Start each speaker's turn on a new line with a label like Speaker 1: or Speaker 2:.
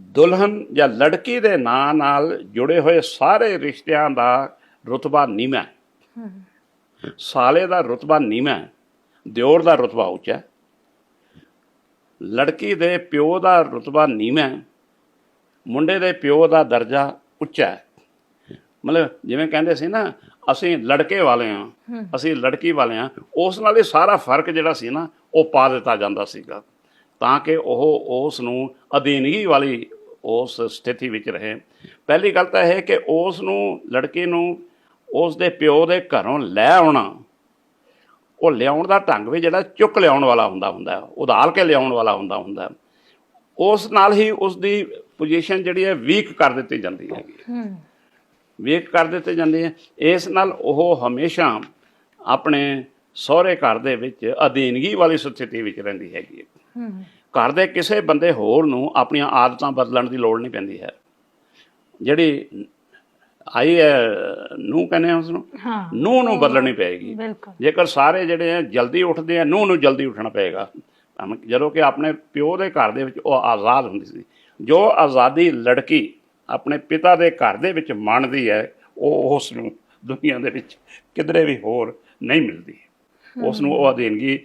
Speaker 1: ਦੁਲਹਨ ਜਾਂ ਲੜਕੀ ਦੇ ਨਾਂ ਨਾਲ ਜੁੜੇ ਹੋਏ ਸਾਰੇ ਰਿਸ਼ਤਿਆਂ ਦਾ ਰੁਤਬਾ ਨੀਵਾਂ ਸਾਲੇ ਦਾ ਰੁਤਬਾ ਨੀਵਾਂ ਦਿਓਰ ਦਾ ਰੁਤਬਾ ਉੱਚਾ ਲੜਕੀ ਦੇ ਪਿਓ ਦਾ ਰੁਤਬਾ ਨੀਵਾਂ ਮੁੰਡੇ ਦੇ ਪਿਓ ਦਾ ਦਰਜਾ ਉੱਚਾ ਮਤਲਬ ਜਿਵੇਂ ਕਹਿੰਦੇ ਸੀ ਨਾ, ਅਸੀਂ ਲੜਕੇ ਵਾਲੇ ਹਾਂ, ਅਸੀਂ ਲੜਕੀ ਵਾਲੇ ਹਾਂ, ਉਸ ਨਾਲ ਇਹ ਸਾਰਾ ਫ਼ਰਕ ਜਿਹੜਾ ਸੀ ਨਾ, ਉਹ ਪਾ ਦਿੱਤਾ ਜਾਂਦਾ ਸੀਗਾ। ਤਾਂ ਕਿ ਉਹ ਉਸ ਨੂੰ ਅਧੀਨਗੀ ਵਾਲੀ ਉਸ ਸਥਿਤੀ ਵਿੱਚ ਰਹੇ। ਪਹਿਲੀ ਗੱਲ ਤਾਂ ਇਹ ਹੈ ਕਿ ਉਸ ਨੂੰ ਲੜਕੀ ਨੂੰ ਉਸ ਦੇ ਪਿਓ ਦੇ ਘਰੋਂ ਲੈ ਆਉਣਾ ਉਹ ਲਿਆਉਣ ਦਾ ਢੰਗ ਵੀ ਜਿਹੜਾ ਚੁੱਕ ਲਿਆਉਣ ਵਾਲਾ ਹੁੰਦਾ ਹੁੰਦਾ ਹੈ, ਉਧਾਲ ਕੇ ਲਿਆਉਣ ਵਾਲਾ ਹੁੰਦਾ ਹੁੰਦਾ। ਹੈ। ਉਸ ਨਾਲ ਹੀ ਉਸ ਦੀ ਪੋਜੀਸ਼ਨ ਜਿਹੜੀ ਹੈ ਵੀਕ ਕਰ ਦਿੱਤੀ ਜਾਂਦੀ ਹੈਗੀ। ਵੀਕ ਕਰ ਦਿੱਤੇ ਜਾਂਦੇ ਹੈ। ਇਸ ਨਾਲ ਉਹ ਹਮੇਸ਼ਾ ਆਪਣੇ ਸਹੁਰੇ ਘਰ ਦੇ ਵਿੱਚ ਅਧੀਨਗੀ ਵਾਲੀ ਸਥਿਤੀ ਵਿੱਚ ਰਹਿੰਦੀ ਹੈਗੀ ਹੈ। ਘਰ ਦੇ ਕਿਸੇ ਬੰਦੇ ਹੋਰ ਨੂੰ ਆਪਣੀਆਂ ਆਦਤਾਂ ਬਦਲਣ ਦੀ ਲੋੜ ਨਹੀਂ ਪੈਂਦੀ ਹੈ। ਜਿਹੜੀ ਆਈ ਹੈ ਨੂੰ ਕਹਿੰਦੇ ਆ ਉਸ ਨੂੰ
Speaker 2: ਹਾਂ।
Speaker 1: ਨੂੰ ਨੂੰ ਬਦਲਣੀ ਪਏਗੀ। ਜੇਕਰ ਸਾਰੇ ਜਿਹੜੇ ਆ ਜਲਦੀ ਉੱਠਦੇ ਆ ਨੂੰ ਨੂੰ ਜਲਦੀ ਉੱਠਣਾ ਪਏਗਾ। ਜਦੋਂ ਕਿ ਆਪਣੇ ਪਿਓ ਦੇ ਘਰ ਦੇ ਵਿੱਚ ਉਹ ਆਜ਼ਾਦ ਹੁੰਦੀ ਸੀ। ਜੋ ਆਜ਼ਾਦੀ ਲੜਕੀ ਆਪਣੇ ਪਿਤਾ ਦੇ ਘਰ ਦੇ ਵਿੱਚ ਮੰਨਦੀ ਹੈ ਉਹ ਉਸ ਨੂੰ ਦੁਨੀਆ ਦੇ ਵਿੱਚ ਕਿਧਰੇ ਵੀ ਹੋਰ ਨਹੀਂ ਮਿਲਦੀ। ਉਸ ਨੂੰ ਉਹ ਅਧੀਨਗੀ